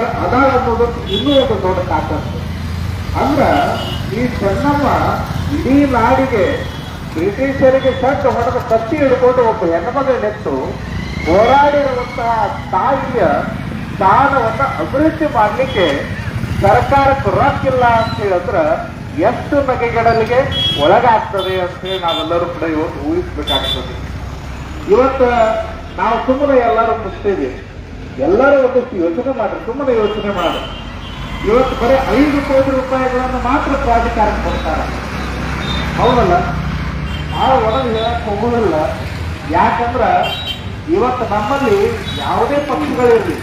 ಒಳಗೆ ಅದಾಳ ಅನ್ನೋದಕ್ಕೆ ಇನ್ನೂ ಒಂದು ದೊಡ್ಡ ತಾಕತ್ತು. ಅಂದ್ರ ಈ ಚೆನ್ನಮ್ಮ ಇಡೀ ನಾಡಿಗೆ ಬ್ರಿಟಿಷರಿಗೆ ಸಡ್ಡು ಹೊಡೆದ ಕತ್ತಿ ಹಿಡ್ಕೊಂಡು ಒಬ್ಬ ಹೆಣ್ಮಗಳನ್ನೆತ್ತು ಹೋರಾಡಿರುವಂತಹ ತಾಯಿಯ ಸ್ಥಾನವನ್ನ ಅಭಿವೃದ್ಧಿ ಮಾಡಲಿಕ್ಕೆ ಸರ್ಕಾರಕ್ಕೆ ರೊಕ್ಕಿಲ್ಲ ಅಂತ ಹೇಳಿದ್ರೆ ಎಷ್ಟು ಬಗೆಗಡಲಿಗೆ ಒಳಗಾಗ್ತದೆ ಅಂತ ಹೇಳಿ ನಾವೆಲ್ಲರೂ ಕೂಡ ಇವತ್ತು ಊಹಿಸ್ಬೇಕಾಗ್ತದೆ. ಇವತ್ತು ನಾವು ಸುಮ್ಮನೆ ಎಲ್ಲರೂ ಮುಗ್ತೀವಿ ಎಲ್ಲರೂ ಒಂದಷ್ಟು ಯೋಚನೆ ಮಾಡ್ರಿ ಸುಮ್ಮನೆ ಯೋಚನೆ ಮಾಡ್ರಿ ಇವತ್ತು ಬರೀ ಐದು ಕೋಟಿ ರೂಪಾಯಿಗಳನ್ನು ಮಾತ್ರ ಪ್ರಾಧಿಕಾರಕ್ಕೆ ಕೊಡ್ತಾರೆ. ಹೌದಲ್ಲ? ಆ ಒಳಗೆ ಹೇಳಕ್ ಹೋಗೋದಿಲ್ಲ. ಯಾಕಂದ್ರ ಇವತ್ತು ನಮ್ಮಲ್ಲಿ ಯಾವುದೇ ಪಕ್ಷಗಳಿರಲಿ,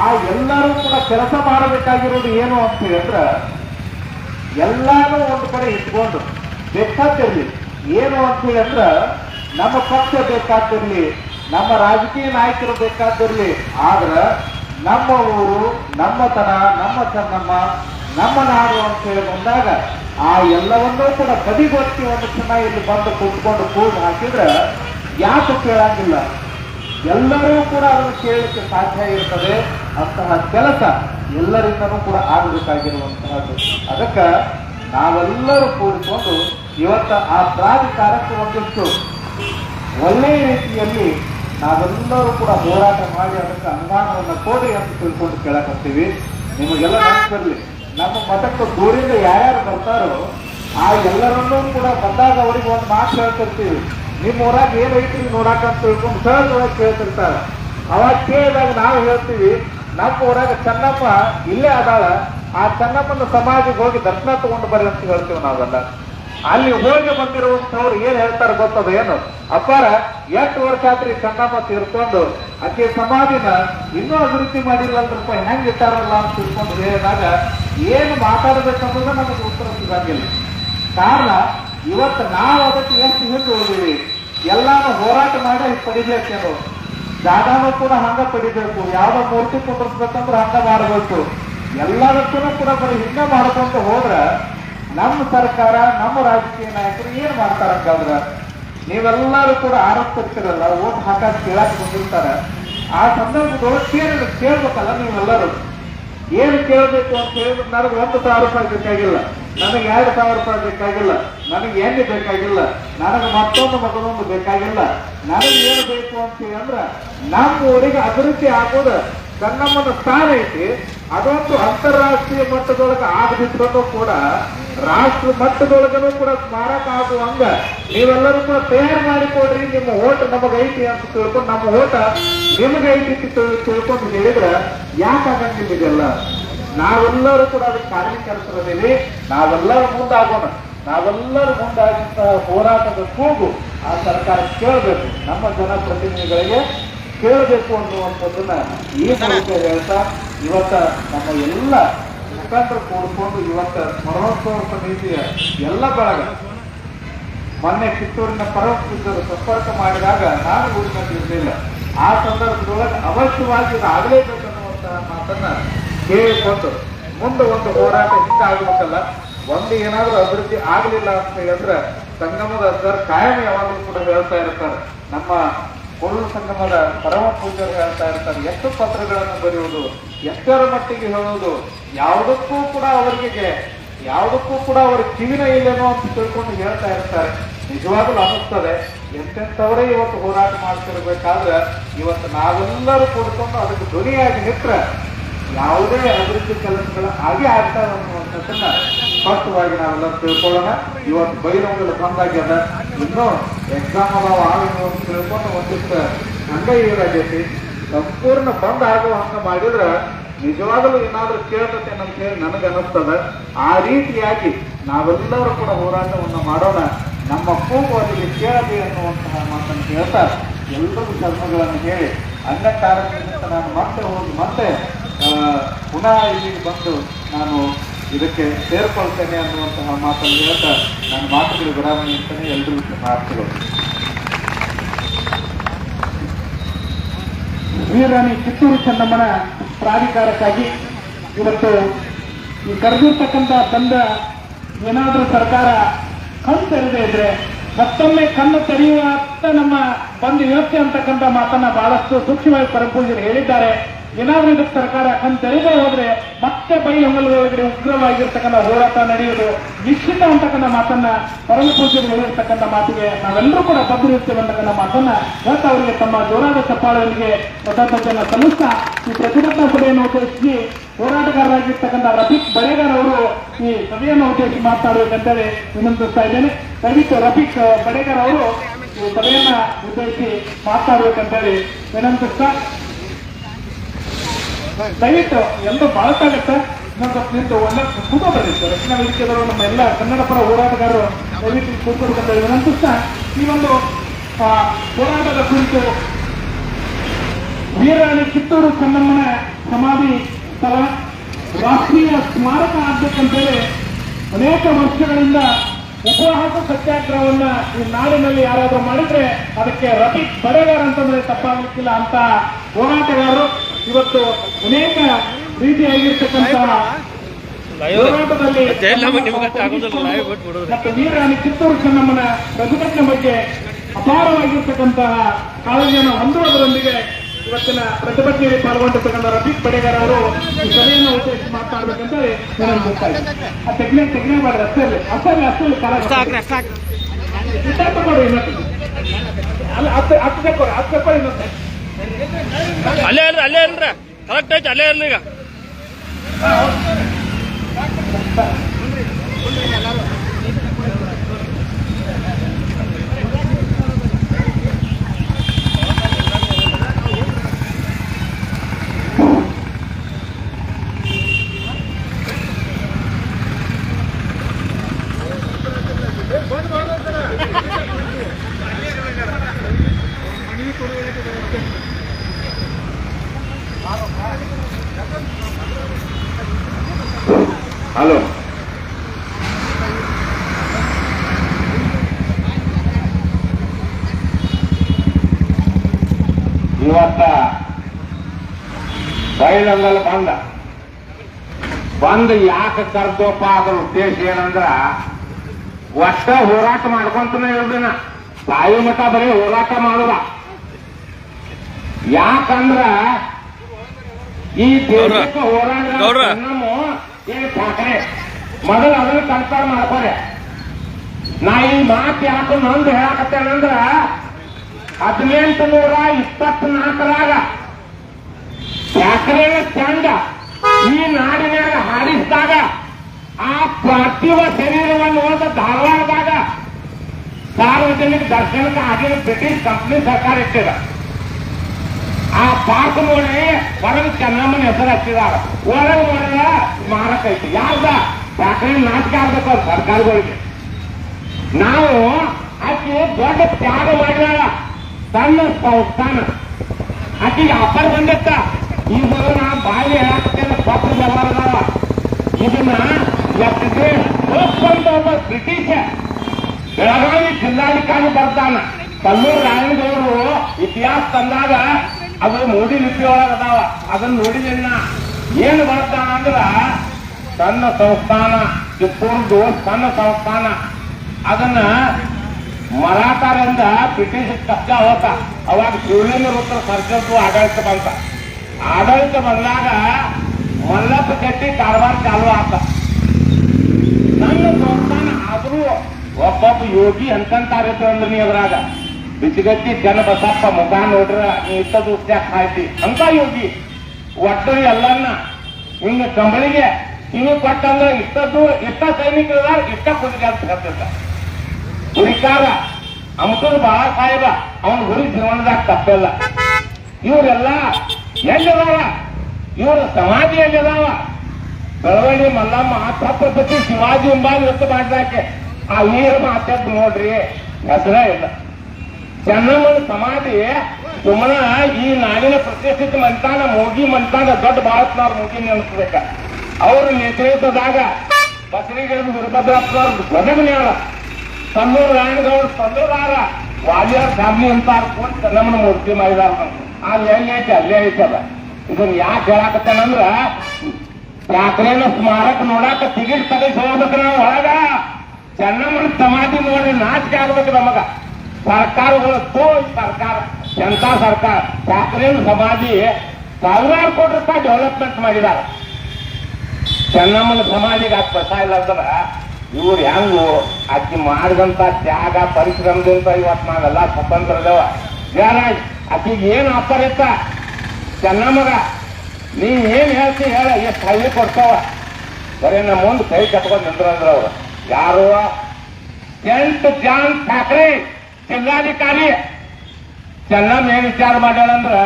ಆ ಎಲ್ಲರೂ ಕೂಡ ಕೆಲಸ ಮಾಡಬೇಕಾಗಿರೋದು ಏನು ಅಂತ ಹೇಳಿದ್ರ, ಎಲ್ಲಾನು ಒಂದು ಕಡೆ ಇಟ್ಕೊಂಡು ಬೇಕಾಗ್ತಿರಲಿ ಏನು ಅಂತ ಹೇಳಿದ್ರ, ನಮ್ಮ ಪಕ್ಷ ಬೇಕಾಗ್ತಿರ್ಲಿ ನಮ್ಮ ರಾಜಕೀಯ ನಾಯಕರು ಬೇಕಾಗ್ತಿರ್ಲಿ ಆದ್ರ ನಮ್ಮ ಊರು ನಮ್ಮತನ ನಮ್ಮ ಚೆನ್ನಮ್ಮ, ನಮ್ಮ ನಾಡು ಅಂತ ಹೇಳಿ ಬಂದಾಗ ಆ ಎಲ್ಲವನ್ನೂ ಕೂಡ ಬದಿಗೊತ್ತಿ ಒಂದು ಕ್ಷಣ ಇಲ್ಲಿ ಬಂದು ಕೂತ್ಕೊಂಡು ಕೂಡ್ ಹಾಕಿದ್ರೆ ಯಾಕೆ ಕೇಳಂಗಿಲ್ಲ. ಎಲ್ಲರೂ ಕೂಡ ಅದನ್ನು ಕೇಳಲಿಕ್ಕೆ ಸಾಧ್ಯ ಇರ್ತದೆ ಅಂತಹ ಕೆಲಸ ಎಲ್ಲರಿಂದನೂ ಕೂಡ ಆಗಬೇಕಾಗಿರುವಂತಹದ್ದು ಅದಕ್ಕೆ ನಾವೆಲ್ಲರೂ ಕೂಡಿಕೊಂಡು ಇವತ್ತ ಆ ಪ್ರಾಧಿಕಾರಕ್ಕೆ ಒಂದಿಷ್ಟು ಒಳ್ಳೆಯ ರೀತಿಯಲ್ಲಿ ನಾವೆಲ್ಲರೂ ಕೂಡ ಹೋರಾಟ ಮಾಡಿ ಅದಕ್ಕೆ ಅನುದಾನವನ್ನು ಕೊಡಿ ಅಂತ ತಿಳ್ಕೊಂಡು ಕೇಳಕತ್ತೀವಿ. ನಿಮಗೆಲ್ಲ ನೆನಪಿರಲಿ ನಮ್ಮ ಮಠಕ್ಕೆ ದೂರಿಂದ ಯಾರ್ಯಾರು ಬರ್ತಾರೋ ಆ ಎಲ್ಲರನ್ನೂ ಕೂಡ ಬಂದಾಗ ಅವರಿಗೆ ಒಂದು ಮಾತು ಹೇಳ್ತಿರ್ತೀವಿ. ನಿಮ್ಮ ಊರಾಗ ಏನೈತಿ ನೋಡಾಕ ಅಂತ ತಿಳ್ಕೊಂಡು ಸಹಜವಾಗಿ ಕೇಳ್ತಿರ್ತಾರೆ. ಅವಾಗ ಕೇಳಿದಾಗ ನಾವು ಹೇಳ್ತೀವಿ ನಮ್ಮ ಊರಾಗ ಚೆನ್ನಮ್ಮ ಇಲ್ಲೇ ಅದಾಳ. ಆ ಚೆನ್ನಮ್ಮನ ಸಮಾಜಕ್ಕೆ ಹೋಗಿ ದರ್ಶನ ತಗೊಂಡು ಬರ್ರಿ ಅಂತ ಹೇಳ್ತೀವಿ ನಾವೆಲ್ಲ. ಅಲ್ಲಿ ಹೋಗಿ ಬಂದಿರುವಂತವ್ರು ಏನ್ ಹೇಳ್ತಾರೆ ಗೊತ್ತದ ಏನು? ಅಪ್ಪಾರ ಎಷ್ಟು ವರ್ಷ ಆತ್ರಿ ಸಣ್ಣಮ್ಮ ತೀರ್ಕೊಂಡು ಅಕ್ಕಿ ಸಮಾಧಿನ ಇನ್ನೂ ಅಭಿವೃದ್ಧಿ ಮಾಡಿಲ್ಲ ಅಂದ್ರಪ್ಪ ಹೆಂಗ್ ಇಟ್ಟಾರಲ್ಲ ಅಂತ ತಿಳ್ಕೊಂಡು ಹೇಳಿದಾಗ, ಏನು ಮಾತಾಡಬೇಕನ್ನೋದು ನಮಗೆ ಉತ್ತರ ಸಿಗಂಗಿಲ್ಲ. ಕಾರಣ, ಇವತ್ತು ನಾವು ಅದಕ್ಕೆ ಎಷ್ಟು ಹಿಂದೆ ಹೋಗಿವಿ ಎಲ್ಲಾನು ಹೋರಾಟ ಮಾಡಿ ಪಡಿಬೇಕೇನು? ಜಾಗನೂ ಕೂಡ ಹಂಗ ಪಡಿಬೇಕು. ಯಾವ್ದೋ ಮೂರ್ತಿ ಕುಂದಿರ್ಸ್ಬೇಕಂದ್ರೆ ಹಂಗ ಮಾಡಬೇಕು. ಎಲ್ಲದಕ್ಕೂ ಕೂಡ ಬರೀ ಹಿಂಗ ಮಾಡ್ಕೊಂತ ಹೋದ್ರ ನಮ್ಮ ಸರ್ಕಾರ, ನಮ್ಮ ರಾಜಕೀಯ ನಾಯಕರು ಏನ್ ಮಾಡ್ತಾರಂಗಾದ್ರ ನೀವೆಲ್ಲರೂ ಕೂಡ ಆರೋಪಿಸ್ತಿರಲ್ಲ, ಓಟ್ ಹಾಕಕ್ ಕೇಳಕ್ ಬಂದಿರ್ತಾರ. ಆ ಸಂದರ್ಭದೊಳಗೆ ಕೇಳಿ, ಕೇಳ್ಬೇಕಲ್ಲ ನೀವೆಲ್ಲರೂ. ಏನು ಕೇಳಬೇಕು ಅಂತ ಹೇಳಿದ್ರೆ ನನಗೆ ಒಂದು ಸಾವಿರ ರೂಪಾಯಿ ಬೇಕಾಗಿಲ್ಲ. ನನಗೆ ಎರಡು ಸಾವಿರ ರೂಪಾಯಿ ಬೇಕಾಗಿಲ್ಲ. ನನಗೆ ಎಣ್ಣೆ ಬೇಕಾಗಿಲ್ಲ. ನನಗೆ ಮತ್ತೊಂದು ಮಗನೊಂದು ಬೇಕಾಗಿಲ್ಲ. ನನಗೆ ಏನು ಬೇಕು ಅಂತ ಹೇಳಿದ್ರೆ ನಮ್ಮ ಊರಿಗೆ ಅಭಿವೃದ್ಧಿ ಆಗೋದು ಕನ್ನಮ್ಮನ ಸ್ಥಾನ ಐತಿ, ಅದೊಂದು ಅಂತಾರಾಷ್ಟ್ರೀಯ ಮಟ್ಟದೊಳಗೆ ಆಗದಿದ್ರು ಕೂಡ, ರಾಷ್ಟ್ರ ಮಟ್ಟದೊಳಗನು ಕೂಡ ಸ್ಮಾರಕ ಆಗುವಂಗ ನೀವೆಲ್ಲರೂ ಕೂಡ ತಯಾರು ಮಾಡಿಕೊಡ್ರಿ, ನಿಮ್ಮ ಓಟ್ ನಮಗೈತಿ ಅಂತ ತಿಳ್ಕೊಂಡು, ನಮ್ಮ ಓಟ ನಿಮಗೈತಿ ಅಂತ ತಿಳ್- ತಿಳ್ಕೊಂಡು ಹೇಳಿದ್ರೆ ಯಾಕಾಗಂಗಿಲ್ಲ ನಾವೆಲ್ಲರೂ ಕೂಡ ಅದಕ್ಕೆ ಕಾರ್ಯಕರ್ತರದೇವಿ, ನಾವೆಲ್ಲರೂ ಮುಂದಾಗೋಣ, ನಾವೆಲ್ಲರೂ ಮುಂದಾಗಿಂತಹ ಹೋರಾಟದ ಕೂಗು ಆ ಸರ್ಕಾರ ಕೇಳಬೇಕು. ನಮ್ಮ ಜನಪ್ರತಿನಿಧಿಗಳಿಗೆ ಕೇಳಬೇಕು ಅನ್ನುವಂಥದ್ದನ್ನ ಈ ಮೂಲಕ ಹೇಳ್ತಾ ಇವತ್ತ ನಮ್ಮ ಎಲ್ಲ ಮುಖಾಂತರ ಕೂಡಿಕೊಂಡು ಇವತ್ತ ಸ್ಮರಣೋತ್ಸವ ಸಮಿತಿಯ ಎಲ್ಲ ಬಳಗ ಮೊನ್ನೆ ಕಿತ್ತೂರಿನ ಪರಮಪೂಜರು ಸಂಪರ್ಕ ಮಾಡಿದಾಗ ನಾನು ಊರಿನಲ್ಲಿರಲಿಲ್ಲ ಆ ಸಂದರ್ಭದೊಳಗೆ ಅವಶ್ಯವಾಗಿ ಇದು ಆಗಲೇಬೇಕನ್ನುವಂತಹ ಮಾತನ್ನ ಕೇಳಿಕೊಂಡು ಮುಂದೆ ಒಂದು ಹೋರಾಟ ಹಿಂಗಾಗಬೇಕಲ್ಲ ಒಂದು ಏನಾದರೂ ಅಭಿವೃದ್ಧಿ ಆಗಲಿಲ್ಲ ಅಂತ ಹೇಳಿದ್ರೆ ಸಂಗಮದ ಸರ್ ಕಾಯಂ ಯಾವಾಗಲೂ ಕೂಡ ಹೇಳ್ತಾ ಇರ್ತಾರೆ. ನಮ್ಮ ಕೊರಳು ಸಂಗಮದ ಪರಮ ಪೂಜರು ಹೇಳ್ತಾ ಇರ್ತಾರೆ. ಎಷ್ಟು ಪತ್ರಗಳನ್ನು ಬರೆಯುವುದು, ಎಷ್ಟರ ಮಟ್ಟಿಗೆ ಹೇಳುವುದು, ಯಾವುದಕ್ಕೂ ಕೂಡ ಅವರಿಗೆ, ಯಾವುದಕ್ಕೂ ಕೂಡ ಅವರ ಕಿವಿನ ಇಲ್ಲೇನೋ ಅಂತ ತಿಳ್ಕೊಂಡು ಹೇಳ್ತಾ ಇರ್ತಾರೆ. ನಿಜವಾಗ್ಲೂ ಅನ್ನಿಸ್ತದೆ ಎಂತೆಂಥವರೇ ಇವತ್ತು ಹೋರಾಟ ಮಾಡ್ತಿರ್ಬೇಕಾದ್ರೆ, ಇವತ್ತು ನಾವೆಲ್ಲರೂ ಕೊಡ್ಕೊಂಡು ಅದಕ್ಕೆ ಧ್ವನಿಯಾಗಿ ನಿಟ್ರೆ ಯಾವುದೇ ಅಭಿವೃದ್ಧಿ ಕೆಲಸಗಳು ಹಾಗೆ ಆಗ್ತಾವೆ ಅನ್ನುವಂಥದ್ದನ್ನ ಸ್ಪಷ್ಟವಾಗಿ ನಾವೆಲ್ಲ ತಿಳ್ಕೊಳ್ಳೋಣ. ಇವತ್ತು ಬೈರಂಗಲ್ಲಿ ಬಂದಾಗ್ಯದ ಇನ್ನೂ ಎಕ್ಸಾಮ್ ಅದಾವ ಆಗಿನ ತಿಳ್ಕೊಂಡು ಒಂದಿಷ್ಟು ಹಂಗ ಸಂಪೂರ್ಣ ಬಂದ್ ಆಗುವ ಹಂಗ ಮಾಡಿದ್ರೆ ನಿಜವಾಗಲೂ ಏನಾದ್ರೂ ಕೇಳ್ತತೆ ಅಂತ ಹೇಳಿ ನನಗೆ ಅನಿಸ್ತದ ಆ ರೀತಿಯಾಗಿ ನಾವೆಲ್ಲರೂ ಕೂಡ ಹೋರಾಟವನ್ನು ಮಾಡೋಣ. ನಮ್ಮ ಕೂಗು ಅಲ್ಲಿಗೆ ಕೇಳಲಿ ಅನ್ನುವಂತಹ ಮಾತನ್ನು ಕೇಳ್ತಾ ಎಲ್ಲರೂ ಧರ್ಮಗಳನ್ನು ಹೇಳಿ ಕಾರಣದಿಂದ ನಾನು ಮತ್ತೆ ಹೋಗಿ ಮತ್ತೆ ಪುನಃ ಇಲ್ಲಿಗೆ ಬಂದು ನಾನು ಇದಕ್ಕೆ ಸೇರ್ಕೊಳ್ತೇನೆ ಅನ್ನುವಂತಹ ಮಾತನ್ನು ಹೇಳ್ತಾ ನನ್ನ ಮಾತುಗಳು ಬರಾವಣೆ ಅಂತಲೇ ಎಲ್ರಿಗೂ ಮಾತುಗಳು ವೀರರಾಣಿ ಕಿತ್ತೂರು ಚೆನ್ನಮ್ಮನ ಪ್ರಾಧಿಕಾರಕ್ಕಾಗಿ ಇವತ್ತು ಈ ಕರೆದಿರ್ತಕ್ಕಂಥ ತಂದ ಏನಾದರೂ ಸರ್ಕಾರ ಕಣ್ಣು ತೆರೆದೇ ಇದ್ರೆ ಮತ್ತೊಮ್ಮೆ ಕಣ್ಣು ತೆರೆಯುವ ನಮ್ಮ ಬಂದು ಯೋಚನೆ ಅಂತಕ್ಕಂಥ ಮಾತನ್ನ ಬಹಳಷ್ಟು ಸೂಕ್ಷ್ಮವಾಗಿ ಪರಪೂಜರು ಹೇಳಿದ್ದಾರೆ. ಏನಾದ್ರೂ ಇದಕ್ಕೆ ಸರ್ಕಾರ ಕಣ್ ತೆರೆದೇ ಹೋದ್ರೆ ಮತ್ತೆ ಬೈ ಹೊಂಗಲೊಳಗಡೆ ಉಗ್ರವಾಗಿರ್ತಕ್ಕಂಥ ಹೋರಾಟ ನಡೆಯುವುದು ನಿಶ್ಚಿತ ಅಂತಕ್ಕಂಥ ಮಾತನ್ನ ಪರಮ ಪೂಜೆಗಳು ಹೇಳಿರ್ತಕ್ಕಂಥ ಮಾತಿಗೆ ನಾವೆಲ್ಲರೂ ಕೂಡ ಬದ್ಧರಿರ್ತೇವೆ ಅಂತಕ್ಕಂಥ ಮಾತನ್ನ ಇವತ್ತು ಅವರಿಗೆ ತಮ್ಮ ಜೋರಾದ ಚಪ್ಪಾಳಿಗೆ ಮತಪತ್ರನ ಸಲ್ಲಿಸ್ತಾ ಈ ಪ್ರತಿಭಟನಾ ಸಭೆಯನ್ನು ಉದ್ದೇಶಿಸಿ ಹೋರಾಟಗಾರರಾಗಿರ್ತಕ್ಕಂಥ ರಫೀಕ್ ಬಳೆಗಾರ್ ಅವರು ಈ ಸಭೆಯನ್ನು ಉದ್ದೇಶಿಸಿ ಮಾತನಾಡಬೇಕಂತೇಳಿ ವಿನಂತಿಸ್ತಾ ಇದ್ದೇನೆ. ದಯವಿಟ್ಟು ರಫೀಕ್ ಬಡೇಗರ್ ಅವರು ಈ ಸಭೆಯನ್ನ ಉದ್ದೇಶಿಸಿ ಮಾತನಾಡಬೇಕಂತೇಳಿ ವಿನಂತಿಸ್ತಾ ದಯವಿಟ್ಟು ಎಲ್ಲರೂ ಸರ್ ಇನ್ನೊಂದು ನಿಂತು ಒಳ್ಳೆ ಕೂತ್ಕೊಂಡ್ಬರ್ರಿ ಸರ್ ರಕ್ಷಣಾ ವೇದಿಕೆದವರು ನಮ್ಮ ಎಲ್ಲ ಕನ್ನಡ ಪರ ಹೋರಾಟಗಾರರು ದಯವಿಟ್ಟು ಕೂತ್ಕೊಳ್ಬೇಕಂತ ವಿನಂತಿಸ್ತಾ ಈ ಒಂದು ಹೋರಾಟದ ಕುರಿತು ವೀರಾಣಿ ಕಿತ್ತೂರು ಚೆನ್ನಮ್ಮನ ಸಮಾಧಿ ಸ್ಥಳ, ರಾಷ್ಟ್ರೀಯ ಸ್ಮಾರಕ ಆಗ್ಬೇಕಂತೇಳಿ ಅನೇಕ ವರ್ಷಗಳಿಂದ ಉಪವಾಸ ಸತ್ಯಾಗ್ರಹವನ್ನ ಈ ನಾಡಿನಲ್ಲಿ ಯಾರಾದರೂ ಮಾಡಿದ್ರೆ ಅದಕ್ಕೆ ರಫೀಕ್ ಬರೆಗಾರ ಅಂತಂದ್ರೆ ತಪ್ಪಾಗಲಿಕ್ಕಿಲ್ಲ ಅಂತ ಹೋರಾಟಗಾರರು ಇವತ್ತು ಅನೇಕ ರೀತಿಯಾಗಿರ್ತಕ್ಕಂತಹ ಹೋರಾಟದಲ್ಲಿ. ಮತ್ತು ವೀರಾಣಿ ಕಿತ್ತೂರು ಚೆನ್ನಮ್ಮನ ಪ್ರತಿಭಟನೆ ಬಗ್ಗೆ ಅಪಾರವಾಗಿರ್ತಕ್ಕಂತಹ ಕಾಳಜಿಯನ್ನು ಹೊಂದುವುದರೊಂದಿಗೆ ಇವತ್ತಿನ ಪ್ರತಿಭಟನೆಯಲ್ಲಿ ಪಾಲ್ಗೊಂಡಿರ್ತಕ್ಕಂಥ ರಫೀಕ್ ಬಡೇಗರ್ ಅವರು ಈ ಸಭೆಯನ್ನು ಉದ್ದೇಶಿಸಿ ಮಾತನಾಡಬೇಕಂತೇಳಿ ಇದ್ದೀನಿ. ಆ ತೆಗ್ನೆ ತೆಗ್ನೆ ಮಾಡಿ ರಸ್ತೆಯಲ್ಲಿ ಅಷ್ಟೇ ಅಷ್ಟಲ್ಲಿ ಕಾಲ ತಗೊಳ್ಳಿ ಇನ್ನೊಂದು. ಅಲ್ಲ ಹತ್ತು ಹತ್ತು ತಗೊಳ್ಳಿ ಹತ್ತು ತಗೊಳ್ಳಿ ಇನ್ನೊಂದು. ಅಲ್ಲೇ ಇರ್ರಿ ಅಲ್ಲೇ ಇಲ್ರಿ ಕರೆಕ್ಟ್ ಐತಿ ಅಲ್ಲೇ ಇರ್ಲಿ ಈಗ ಹಲೋ ಇವತ್ತ ಬೈಲಂಗಲ್ ಬಂದ. ಬಂದು ಯಾಕೆ ಕರ್ದೋಪ ಅದ್ರ ಉದ್ದೇಶ ಏನಂದ್ರ ವರ್ಷ ಹೋರಾಟ ಮಾಡ್ಕೊಂತನೇ ಹೇಳ್ದಿನ ತಾಯಿ ಮಠ ಬರೀ ಹೋರಾಟ ಮಾಡುವ ಯಾಕಂದ್ರ ಈ ದೇಶಕ್ಕೆ ಹೋರಾಟ ಏನು ಠಾಕರೆ ಮೊದಲು ಅದನ್ನ ಕಂತಾರ ಮಾಡ್ಕೊರೆ. ನಾ ಈ ಮಾತು ಯಾಕೆ ನಂದು ಹೇಳಕತ್ತೇನಂದ್ರ ಹದಿನೆಂಟು ನೂರ ಇಪ್ಪತ್ನಾಲ್ಕರಾಗ ಠಾಕರೆ ಚಂದ ಈ ನಾಡಿನಾಗ ಹಾಡಿಸಿದಾಗ ಆ ಪಾರ್ಥಿವ ಶರೀರವನ್ನು ಒಂದು ಧಾರವಾಡದಾಗ ಸಾರ್ವಜನಿಕ ದರ್ಶನಕ್ಕೆ ಆಗಿನ ಬ್ರಿಟಿಷ್ ಕಂಪ್ನಿ ಸರ್ಕಾರ ಇಟ್ಟಿದ. ಆ ಪಾರ್ಕ್ ನೋಡಿ ಹೊರಗೆ ಚೆನ್ನಮ್ಮನ ಹೆಸರು ಹಚ್ಚಿದಾರ. ಒಳಗೆ ನೋಡಿದ ಸ್ಮಾರಕ ಐತಿ. ಯಾರ್ದ? ಯಾಕಂದ್ರೆ ನಾಟಕ ಆಗ್ಬೇಕು ಸರ್ಕಾರಗಳಿಗೆ ನಾವು ಆಕೆ ದೊಡ್ಡ ತ್ಯಾಗ ಮಾಡಿದಾಳ. ಸಣ್ಣ ಸಂಸ್ಥಾನ ಆಕೆಗೆ ಅಪ್ಪರ್ ಬಂದಿತ್ತ. ಈಗ ನಾ ಬಾಯಿ ಹೇಳಾಕತ್ತೇನೆ ಪತ್ರ ವ್ಯವಹಾರ ಅದಾವ ಇದನ್ನ ಎತ್ತಿದ್ರೆ ಒಪ್ಪಂದ ಒಬ್ಬ ಬ್ರಿಟಿಷ ಬೆಳಗಾವಿ ಜಿಲ್ಲಾಧಿಕಾರಿ ಬರ್ತಾನ. ಕಲ್ಲೂರು ರಾಯಣಗೌಡರು ಇತಿಹಾಸ ತಂದಾಗ ಅದು ಮೋಡಿ ಲಿಪಿ ಅದಾವ. ಅದನ್ನ ನೋಡಿದಿಲ್ಲ ಏನು ಬರ್ತಾನ ಅಂದ್ರ ತನ್ನ ಸಂಸ್ಥಾನ ಕಿತ್ತೂರ್ದು ತನ್ನ ಸಂಸ್ಥಾನ. ಅದನ್ನ ಮರಾಠರಿಂದ ಬ್ರಿಟಿಷ್ ಕಬ್ಜಾ ಹೋತ. ಅವಾಗ ಶಿವಲಿಂಗ ವೃತ್ತ ಸರ್ಕಲ್ದು ಆಡಳಿತ ಬಂತ. ಆಡಳಿತ ಬಂದಾಗ ಮಲ್ಲಪ್ಪ ಕಟ್ಟಿ ಕಾರವಾರ ಚಾಲು ಆತ. ನನ್ನ ಸಂಸ್ಥಾನ ಆದ್ರೂ ಒಬ್ಬೊಬ್ಬ ಯೋಗಿ ಅಂತಂತಾರಿತ್ತು ಅಂದ್ರೆ ನೀ ಅದ್ರಾಗ ಬಿಸಿಗಟ್ಟಿ ಜನ ಬಸಪ್ಪ ಮುಖ ನೋಡ್ರ, ನೀ ಉತ್ಸಾಹ ಆಯ್ತಿ ಅಂತ ಯೋಗಿ. ಒಟ್ಟು ಎಲ್ಲನ್ನ ಹಿಂಗ ಕಂಬಳಿಗೆ ಕಿವಿ ಕೊಟ್ಟಂದ್ರೆ ಇಷ್ಟದ್ದು ಇಷ್ಟ ಸೈನಿಕರ ಇಷ್ಟ ಕುದಿಗೆ ಅಂತ ಹೇಳ್ತಿದ್ದ. ಹುರಿಕಾರ ಅಮಕರು ಬಾಳ ಸಾಹೇಬ, ಅವನ ಗುರಿ ಜೀವನದಾಗ ತಪ್ಪಲ್ಲ ಇವರೆಲ್ಲ ಎಲ್ಲಿದಾವ? ಇವರು ಸಮಾಧಿ ಎಲ್ಲಿದಾವ? ಬೆಳವಳ್ಳಿ ಮಲ್ಲಮ್ಮ ಛತ್ರಪತಿ ಶಿವಾಜಿ ಎಂಬಾಗಿ ಎತ್ತು ಮಾಡಿದಾಕೆ ಆ ವೀರ ಮಾತಾಡ್ ನೋಡ್ರಿ, ಹೆಸರೇ ಇಲ್ಲ. ಚೆನ್ನಮ್ಮನ ಸಮಾಧಿ, ಸುಮ್ಮನ ಈ ನಾಡಿನ ಪ್ರತಿಷ್ಠಿತ ಮಂತಾನ ಮೋಗಿ ಮಂತಾನ ದೊಡ್ಡ ಭಾರತನವ್ರ ಮುಗಿ ನೆನೆಸ್ಬೇಕ. ಅವ್ರ ನೇತೃತ್ವದಾಗ ಬಸರಿಗಿಳಿದ ವೀರಭದ್ರಪ್ಪನವ್ರ ಧ್ವಜಗನ್ಯಾಳ ಸಣ್ಣೂರು ರಾಯಣಗೌಡ ತಂದೂರಾರ ವಾಲಿಯಾರ್ ಫ್ಯಾಮಿಲಿ ಅಂತ ಅನ್ಕೊಂಡು ಚೆನ್ನಮ್ಮನ ಮೂರ್ತಿ ಮಾಡಿದಾರ ಅಲ್ಲಿ ಎಲ್ಲಿ ಐತೆ ಅಲ್ಲೇ ಐತದ ಇದನ್ನ ಯಾಕೆ ಹೇಳಾಕತ್ತೇನಂದ್ರ ಯಾಕ್ರೇನ ಸ್ಮಾರಕ ನೋಡಾಕ ಟಿಕೆಟ್ ತೆಗೆದು ಹೋಗ್ಬೇಕು ನಾವು ಒಳಗ. ಚೆನ್ನಮ್ಮನ ಸಮಾಧಿ ನೋಡಿ ನಾಚಿಕೆ ಆಗ್ಬೇಕು ನಮಗ. ಸರ್ಕಾರಗಳು ತೋ ಸರ್ಕಾರ, ಜನತಾ ಸರ್ಕಾರ ಯಾಕ್ರೇನ ಸಮಾಧಿ ಸಾವಿರಾರು ಕೋಟಿ ರೂಪಾಯಿ ಡೆವಲಪ್ಮೆಂಟ್ ಮಾಡಿದಾರ ಚೆನ್ನಮ್ಮನ ಸಮಾಧಿಗೆ ಅದು ಪ್ರಸಾದ ಇಲ್ಲ ಅಂದ್ರ, ಇವ್ರು ಹೆಂಗು ಅಕ್ಕಿ ಮಾಡಿದಂತ ತ್ಯಾಗ, ಪರಿಶ್ರಮದಿಂದ ಇವತ್ತು ನಾವೆಲ್ಲ ಸ್ವತಂತ್ರ ಅದೇವ. ಜಯರಾಜ್ ಆಕಿಗೆ ಏನು ಆಫರ್ ಇತ್ತ? ಮಗ ನೀ ಏನ್ ಹೇಳ್ತಿ ಹೇಳ, ಎಷ್ಟು ಹಳ್ಳಿ ಕೊಡ್ತಾವ? ಬರೀ ನಮ್ಮ ಮುಂದೆ ಕೈ ಕಟ್ಕೊಂಡು ನಿಂದ್ರಂದ್ರ ಅವ್ರು. ಯಾರು? ಎಂಟು ಜಾನ್ ಠಾಕ್ರೆ, ಜಿಲ್ಲಾಧಿಕಾರಿ. ಚೆನ್ನಮ್ಮ ಏನ್ ವಿಚಾರ ಮಾಡ್ಯಾಳಂದ್ರ,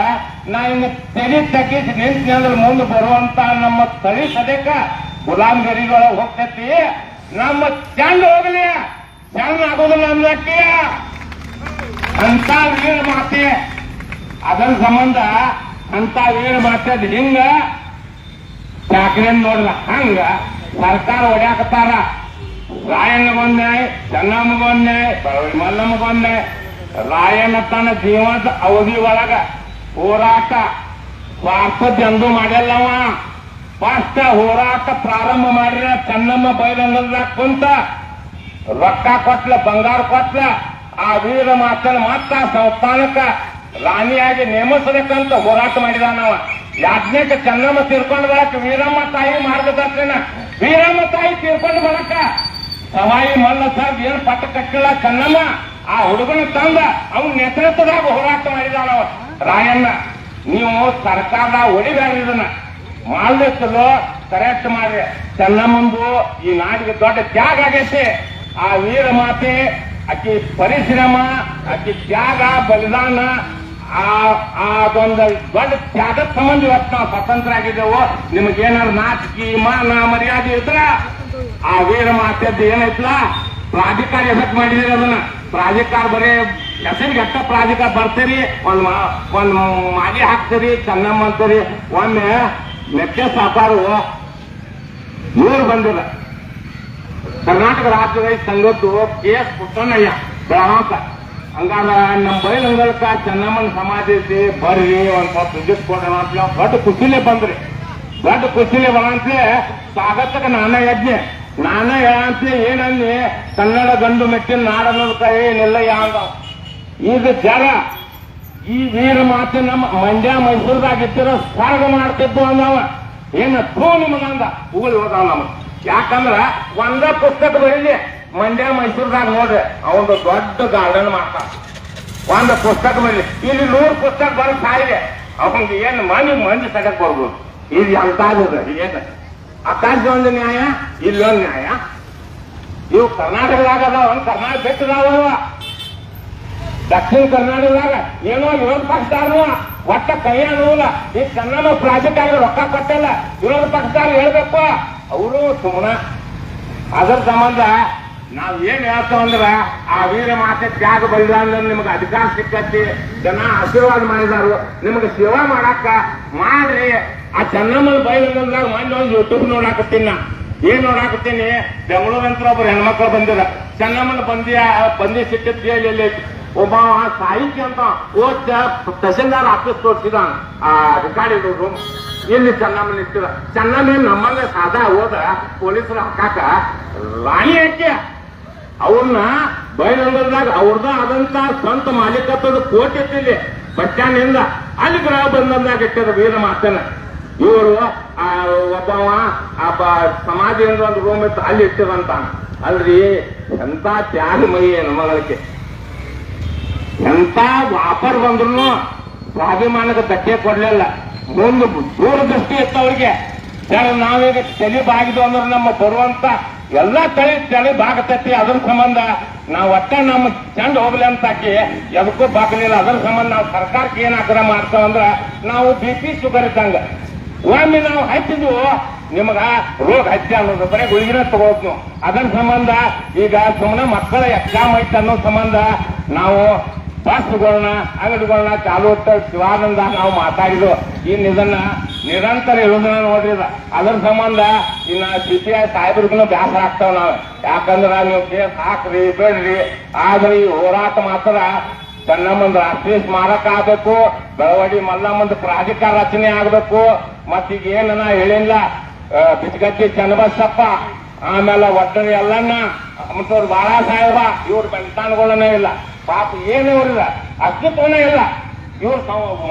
ನಾ ಇನ್ನು ತೆಲಿ ತಗ್ಗಿಸಿ ನಿಂತ ಮುಂದೆ ಬರುವಂತ ನಮ್ಮ ತಳಿ ಸದ್ಯಕ್ಕ ಗುಲಾಮ್ಗಿರಿದೊಳಗೆ ಹೋಗ್ತೈತಿ. ನಮ್ಮ ಚಂದ ಹೋಗ್ಲಿ. ಚಂದ ಆಗೋದಿಲ್ಲ ಅಂದ್ರಕ್ಕೆ ಅಂತ ಮಾತೆ ಅದರ ಸಂಬಂಧ ಅಂತ ವೀರ ಮಾತೆ ಅದ್ ಹಿಂಗ ಚಾಕ್ರಿಯನ್ ನೋಡ್ಲ ಹಂಗ ಸರ್ಕಾರ ಹೊಡ್ಯಾಕತ್ತಾರ. ರಾಯಣ್ಣಗೊಂದ್ಯಾಯ ಮಲ್ಲಮ್ಮ ಮಲ್ಲಮ್ಮಗೊಂದ್ಯಾಯ ರಾಯಣ್ಣ ತನ್ನ ಜೀವನದ ಅವಧಿ ಒಳಗ ಹೋರಾಟ ಸ್ವಾರ್ಥದ ಎಂದೂ ಮಾಡ್ಯಲ್ಲವ. ಫಸ್ಟ್ ಹೋರಾಟ ಪ್ರಾರಂಭ ಮಾಡಿದ ಚೆನ್ನಮ್ಮ ಬೈಲಂಗಲ್ದಾಗ ಕುಂತ ರೊಕ್ಕ ಕೊಟ್ಲ, ಬಂಗಾರ ಕೊಟ್ಲ, ಆ ವೀರ ಮಾತನ ಮತ್ತ ಸಂಸ್ಥಾನಕ್ಕ ರಾಣಿಯಾಗಿ ನೇಮಿಸಬೇಕಂತ ಹೋರಾಟ ಮಾಡಿದ ನಾವ ಯಾಜ್ಞಕ್ಕೆ ಚೆನ್ನಮ್ಮ ತೀರ್ಕೊಂಡು ಬರಕ ವೀರಮ್ಮ ತಾಯಿ ಮಾರ್ಗದರ್ಶನ. ವೀರಮ್ಮ ತಾಯಿ ತೀರ್ಕೊಂಡು ಬರಕ ಸವಾಯಿ ಮಲ್ಲ ಸರ್ ಏನ್ ಪಟ್ಟ ಕಟ್ಟಿಲ್ಲ ಚೆನ್ನಮ್ಮ ಆ ಹುಡುಗನ ತಂದ ಅವ್ನ ನೇತೃತ್ವದಾಗ ಹೋರಾಟ ಮಾಡಿದಾನವ. ರಾಯಣ್ಣ, ನೀವು ಸರ್ಕಾರದ ಹೊಡಿಬ್ಯಾಡ್ರಿ ಮಾಡ್ಲಿಕ್ಕಲು ಕರೆಕ್ಟ್ ಮಾಡ್ರಿ. ಚೆನ್ನಮ್ಮಂದು ಈ ನಾಡಿಗೆ ದೊಡ್ಡ ತ್ಯಾಗ ಆಗೈತಿ. ಆ ವೀರ ಮಾತೆ ಆಕಿ ಪರಿಶ್ರಮ, ಅಕಿ ತ್ಯಾಗ, ಬಲಿದಾನ ಅದೊಂದು ದೊಡ್ಡ ತ್ಯಾಗದ ಸಂಬಂಧ ಇವತ್ತು ನಾವು ಸ್ವತಂತ್ರ ಆಗಿದ್ದೆವು ನಿಮಗೇನಾದ್ರು ನಾಚಿಕೆ, ಮಾನ, ಮರ್ಯಾದೆ ಇದ್ರ? ಆ ವೀರ ಮಾತೆದ್ದು ಏನೈತಲ್ಲ ಪ್ರಾಧಿಕಾರ ಎಫೆಕ್ಟ್ ಮಾಡಿದಿರಿ ಅದನ್ನ. ಪ್ರಾಧಿಕಾರ ಬರೀ ಹೆಸರಿಗೆ ಎಷ್ಟ ಪ್ರಾಧಿಕಾರ ಬರ್ತೀರಿ? ಒಂದ್ ಒಂದ್ ಮಾಲಿ ಹಾಕ್ತೀರಿ, ಚೆನ್ನಮ್ಮ ಅಂತೀರಿ. ಒಮ್ಮೆ ಮೆಕ್ಕೆ ಸಾಕಾರು ಇವ್ರು ಬಂದಿಲ್ಲ ಕರ್ನಾಟಕ ರಾಜ್ಯದ ಸಂಘದ್ದು ಕೆ ಎಸ್ ಪುಟ್ಟಣ್ಣಯ್ಯ ಹಂಗಾರ ನಮ್ಮ ಬೈಲಂಗಲ್ಕ ಚೆನ್ನಮ್ಮನ ಸಮಾಧಿ ಐತಿ, ಬರ್ರಿ, ಒಂದ್ ಸ್ವಲ್ಪ ವಿದ್ಯುತ್ ಕೊಡೋಣ ಅಂತ ದೊಡ್ಡ ಖುಷಿಲೇ ಬಂದ್ರಿ. ದೊಡ್ಡ ಖುಷಿಲೇ ಬರಂತೆ ಸ್ವಾಗತಕ್ಕೆ ನಾನೇ ಯಜ್ಞೆ. ನಾನೇ ಹೇಳಂತೆ ಏನಂದ್ರೆ ಕನ್ನಡ ಗಂಡು ಮೆಟ್ಟಿನ ನಾಡನ್ನೋದಕ್ಕ ಏನಿಲ್ಲ ಯಾವ ಈಗ ಜನ ಈ ವೀರ ಮಾತು ನಮ್ಮ ಮಂಡ್ಯ ಮೈಸೂರದಾಗ ಇದ್ದಿರೋ ಸ್ವರ್ಗ ಮಾಡ್ತಿದ್ದು ಅಂದವ. ಏನ ಥೂ ನಿಮಗಂದ ಉಗುಳಿ ಹೋದ ನಮ್ಮ ಯಾಕಂದ್ರ ಒಂದ ಪುಸ್ತಕ ಬರೀಲಿ ಮಂಡ್ಯ ಮೈಸೂರದಾಗ ನೋಡ್ರಿ ಅವನು ದೊಡ್ಡ ಗಾರ್ಡನ್ ಮಾಡ್ತಾನ ಒಂದು ಪುಸ್ತಕ ಬರಲಿ ಇಲ್ಲಿ ನೂರು ಪುಸ್ತಕ ಬರೋ ಸಾಯಿದೆ. ಅವನಿಗೆ ಏನು ಮನೆ ಮಂದಿ ತಗಕ್ ಬರ್ಬೋದು. ಇದು ಎಂತಾದ ಏನು? ಆಕಾಶ ಒಂದು ನ್ಯಾಯ ಇಲ್ಲೊಂದು ನ್ಯಾಯ. ಇವು ಕರ್ನಾಟಕದಾಗ ಅದಾವ ಕರ್ನಾಟಕ ಬೆಟ್ಟದಾವ ದಕ್ಷಿಣ ಕರ್ನಾಟಕದಾಗ ಏನೋ ವಿರೋಧ ಪಕ್ಷದಾರನು ಒಟ್ಟ ಕೈ ಅನ್ನೋಲ್ಲ ಈ ಕನ್ನಡ ಪ್ರಾಜೆಕ್ಟ್ ಆಗಿ ರೊಕ್ಕ ಕೊಟ್ಟಲ್ಲ. ವಿರೋಧ ಪಕ್ಷದಾರ ಹೇಳ್ಬೇಕು. ಅವರು ಸುಮ್ಮನ ಅದರ ಸಂಬಂಧ ನಾವ್ ಏನ್ ಹೇಳ್ತೇವ ಅಂದ್ರ, ಆ ವೀರ ಮಾತೆ ತ್ಯಾಗ ಬಲಿದಾನ ನಿಮ್ಗೆ ಅಧಿಕಾರ ಸಿಕ್ಕತ್ತಿ, ಜನ ಆಶೀರ್ವಾದ ಮಾಡಿದಾರು, ನಿಮ್ಗೆ ಸೇವಾ ಮಾಡಾಕ ಮಾಡ್ರಿ. ಆ ಚೆನ್ನಮ್ಮನ ಬೈಲಂದಾಗ ಮೊನ್ನೆ ಒಂದು ಯೂಟ್ಯೂಬ್ ನೋಡಾಕತ್ತೀನಿ ನಾ. ಏನ್ ನೋಡಾಕತ್ತೀನಿ? ಬೆಂಗಳೂರಂತರ ಒಬ್ರು ಹೆಣ್ಮಕ್ಳು ಬಂದಿರ ಚೆನ್ನಮ್ಮನ ಬಂದಿ ಬಂದಿ ಸಿಕ್ಕತ್ತಿ ಹೇಳಿ ಒಬ್ಬ ಸಾಹಿತ್ಯ ಅಂತ ಓದ್ ತಹಸೀಲ್ದಾರ್ ಆಫೀಸ್ ತೋರಿಸಿದ, ಆ ಅಧಿಕಾರಿ ರೂಮ್ ಇಲ್ಲಿ ಚೆನ್ನಮ್ಮನ ಇಟ್ಟಿದ ಚೆನ್ನಮ್ಮ ನಮ್ಮನ್ನ ಸಾದಾ ಹೋದ, ಪೊಲೀಸರು ಹಾಕಾಕ ರಾಣಿ ಹಾಕಿ ಅವ್ರನ್ನ ಬೈಲಂಗಲ್ದಾಗ ಅವ್ರದ ಆದಂತ ಸ್ವಂತ ಮಾಲೀಕತ್ವದ ಕೋಟಿ ಇಟ್ಟಿಲ್ಲಿ ಬಚ್ಚಾನಿಂದ ಅಲ್ಲಿ ಗ್ರಹ ಬಂದಾಗ ಇಟ್ಟದ ವೀರ ಮಾತನ. ಇವರು, ಆ, ಒಬ್ಬವ, ಆ ಸಮಾಧಿ ಸಮಾಧಿಯಿಂದ ಒಂದು ರೂಮ್ ಇತ್ತು, ಅಲ್ಲಿ ಇಟ್ಟದಂತ. ಅಲ್ರಿ, ಎಂತ ತ್ಯಾಗಮಯಿ ನಮಗಳಿಗೆ ಎಂತ ವಾಪರ್ ಬಂದ್ರು ಸ್ವಾಭಿಮಾನಕ್ಕೆ ಧಕ್ಕೆ ಕೊಡ್ಲಿಲ್ಲ. ಮುಂದೆ ದೂರದೃಷ್ಟಿ ಇತ್ತು ಅವ್ರಿಗೆ. ನಾವೀಗ ತಲೆ ಬಾಗಿದು ಅಂದ್ರೆ ನಮ್ಮ ಬರುವಂತ ಎಲ್ಲಾ ತಳಿ ತಳಿ ಬಾಗತೈತಿ, ಅದ್ರ ಸಂಬಂಧ ನಾವು ಒಟ್ಟ ನಮ್ಮ ಚಂದ ಹೋಗ್ಲಿ ಅಂತ ಹಾಕಿ ಎದಕ್ಕೂ ಬಾಕಲಿಲ್ಲ ಅದ್ರ ಸಂಬಂಧ ನಾವು ಸರ್ಕಾರಕ್ಕೆ ಏನ್ ಆಗ್ರಹ ಮಾಡ್ತೇವೆ ಅಂದ್ರ ನಾವು ಬಿ ಪಿ ಶುಗರ್ ಇದ್ದಂಗ. ಒಮ್ಮೆ ನಾವು ಹಚ್ಚಿದ್ವು, ನಿಮಗ ರೋಗ ಹಚ್ಚಿ ಅನ್ನೋದು, ಬರೀ ಗುಳಿಗಿನ ತಗೋತ್ ನೀವು ಅದರ ಸಂಬಂಧ ಈಗ ಸುಮ್ಮನೆ ಮಕ್ಕಳ ಎಕ್ಸಾಮ್ ಐತೆ ಅನ್ನೋ ಸಂಬಂಧ ನಾವು ಬಸ್ಗಳನ್ನ ಅಂಗಡಿಗಳನ್ನ ಚಾಲು ಶಿವಾನಂದ ನಾವು ಮಾತಾಡಿದ್ವು. ಇನ್ನು ಇದನ್ನ ನಿರಂತರ ಇರೋದನ್ನ ನೋಡ್ರಿ. ಅದ್ರ ಸಂಬಂಧ ಇನ್ನ ಸಿ ಪಿ ಐ ಸಾಹೇಬ್ರಿಗೂ ಬ್ಯಾಸರ ಆಗ್ತಾವ ನಾವು. ಯಾಕಂದ್ರ ನೀವು ಕೇಸ್ ಹಾಕ್ರಿ ಬೇಡ್ರಿ. ಆದ್ರೆ ಈ ಹೋರಾಟ ಮಾತ್ರ ಚೆನ್ನಮ್ಮಂದ್ ರಾಷ್ಟ್ರೀಯ ಸ್ಮಾರಕ ಆಗ್ಬೇಕು ಬೆಳವಡಿ ಮಲ್ಲಮ್ಮಂದ್ ಪ್ರಾಧಿಕಾರ ರಚನೆ ಆಗ್ಬೇಕು ಮತ್ತೀಗ ನಾ ಹೇಳಿಲ್ಲ ಆ, ಬಿಚ್ಗಟ್ಟಿ ಚನ್ನಬಸಪ್ಪ ಆಮೇಲೆ ಒಟ್ಟರಿ ಎಲ್ಲನ್ನ ಮತ್ತವ್ರು ಬಾಳ ಸಾಹೇಬ ಇವ್ರ ಬೆಂತಾನ್ಗಳನ್ನ ಇಲ್ಲ. ಪಾಪ ಏನು ಇವ್ರಿಲ್ಲ ಅಸ್ತಿತ್ವನೇ ಇಲ್ಲ. ಇವ್ರು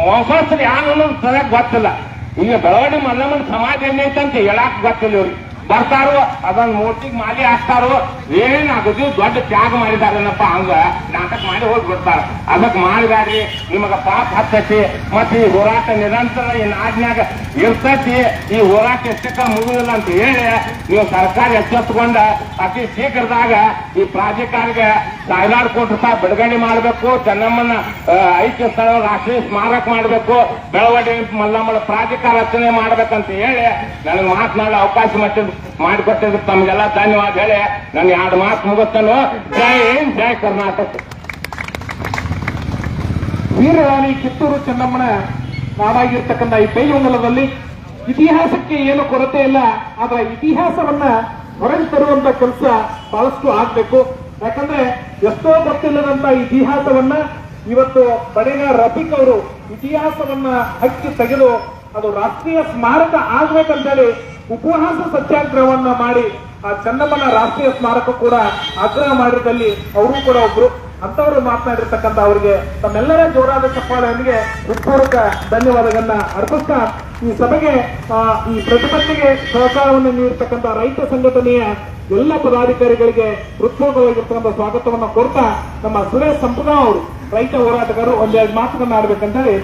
ಮೊಸ ಯಾರು ಸರಿಯಾಗಿ ಗೊತ್ತಿಲ್ಲ. ಈಗ ಬೆಳವಣಿಗೆ ಮಲ್ಲಮ್ಮನ ಸಮಾಜ ಏನೈತೆ ಅಂತ ಹೇಳಕ್ ಗೊತ್ತಿಲ್ಲ ಇವ್ರಿ. ಬರ್ತಾರೋ, ಅದೊಂದು ಮೂರ್ತಿಗೆ ಮಾಲಿ ಹಾಕ್ತಾರೋ ಏನ್ ಆಗುದು ದೊಡ್ಡ ತ್ಯಾಗ ಮಾಡಿದಾರೇನಪ್ಪ ಹಂಗ. ನಾಟಕ ಮಾಡಿ ಹೋಗಿ ಬಿಡ್ತಾರ. ಅದಕ್ ಮಾಡಬೇಡ್ರಿ. ನಿಮಗ ಪಾಪ ಹತ್ತೈತಿ. ಮತ್ತೆ ಈ ಹೋರಾಟ ನಿರಂತರ ಈ ನಾಡಿನ್ಯಾಗ ಇರ್ತೈತಿ ಈ ಹೋರಾಟ ಎಷ್ಟಕ್ಕ ಮುಗುದಿಲ್ಲ ಅಂತ ಹೇಳಿ ನೀವು ಸರ್ಕಾರ ಎಚ್ಚೆತ್ತುಕೊಂಡ ಅತಿ ಶೀಘ್ರದಾಗ ಈ ಪ್ರಾಧಿಕಾರಿಗೆ ಸಾವಿರಾರು ಕೋಟಿ ರೂಪಾಯಿ ಬಿಡುಗಡೆ ಮಾಡಬೇಕು, ಚೆನ್ನಮ್ಮನ ಐಕ್ಯ ಸ್ಥಳ ರಾಷ್ಟ್ರೀಯ ಸ್ಮಾರಕ ಮಾಡಬೇಕು, ಬೆಳವಡಿ ಮಲ್ಲಮ್ಮಳ ಪ್ರಾಧಿಕಾರ ರಚನೆ ಮಾಡ್ಬೇಕಂತ ಹೇಳಿ ನನಗೆ ಮಾತನಾಡೋ ಅವಕಾಶ ಮತ್ತೆ ಮಾಡಿಕೊಟ್ಟಿದ್ದಕ್ಕೆ ತಮಗೆಲ್ಲ ಧನ್ಯವಾದ ಹೇಳಿ ನನ್ನ ಎರಡು ಮಾತು ಮುಗಿಸ್ತಾನು. ಜೈ ಜೈ ಕರ್ನಾಟಕ. ವೀರರಾಣಿ ಕಿತ್ತೂರು ಚೆನ್ನಮ್ಮನ ನಾಡಾಗಿರ್ತಕ್ಕಂಥ ಈ ಬೈಲೊಂಗಲದಲ್ಲಿ ಇತಿಹಾಸಕ್ಕೆ ಏನು ಕೊರತೆ ಇಲ್ಲ, ಆದ್ರೆ ಇತಿಹಾಸವನ್ನ ಹೊರಗೆ ತರುವಂತ ಕೆಲಸ ಬಹಳಷ್ಟು ಆಗ್ಬೇಕು. ಯಾಕಂದ್ರೆ ಎಷ್ಟೋ ಗೊತ್ತಿಲ್ಲದಂತ ಇತಿಹಾಸವನ್ನ ಇವತ್ತು ಬಡಗ ರಫಿಕ್ ಅವರು ಇತಿಹಾಸವನ್ನ ಹಕ್ಕಿ ತೆಗೆದು ಅದು ರಾಷ್ಟ್ರೀಯ ಸ್ಮಾರಕ ಆಗ್ಬೇಕಂತೇಳಿ ಉಪವಾಸ ಸತ್ಯಾಗ್ರಹವನ್ನ ಮಾಡಿ ಆ ಚೆನ್ನಮ್ಮನ ರಾಷ್ಟ್ರೀಯ ಸ್ಮಾರಕ ಕೂಡ ಆಗ್ರಹ ಮಾಡಿದಲ್ಲಿ ಅವರು ಕೂಡ ಒಬ್ರು. ಅಂತವರು ಮಾತನಾಡಿರ್ತಕ್ಕಂಥ ಅವರಿಗೆ, ತಮ್ಮೆಲ್ಲರ ಜೋರಾದ ಚಪ್ಪಾಳೆಯೊಂದಿಗೆ ಹೃತ್ಪೂರ್ವಕ ಧನ್ಯವಾದಗಳನ್ನ ಅರ್ಪಿಸ್ತಾ ಈ ಸಭೆಗೆ ಈ ಪ್ರತಿಭಟನೆಗೆ ಸಹಕಾರವನ್ನು ನೀಡತಕ್ಕಂಥ ರೈತ ಸಂಘಟನೆಯ ಎಲ್ಲ ಪದಾಧಿಕಾರಿಗಳಿಗೆ ಹೃತ್ಪೂರ್ವಕವಾಗಿರ್ತಕ್ಕಂಥ ಸ್ವಾಗತವನ್ನು ಕೊಡ್ತಾ ನಮ್ಮ ಸುರೇಶ್ ಸಂಪುಗ ಅವರು, ರೈತ ಹೋರಾಟಗಾರರು ಒಂದೆರಡು ಮಾತುಗಳನ್ನ ಆಡ್ಬೇಕಂತ ಹೇಳಿ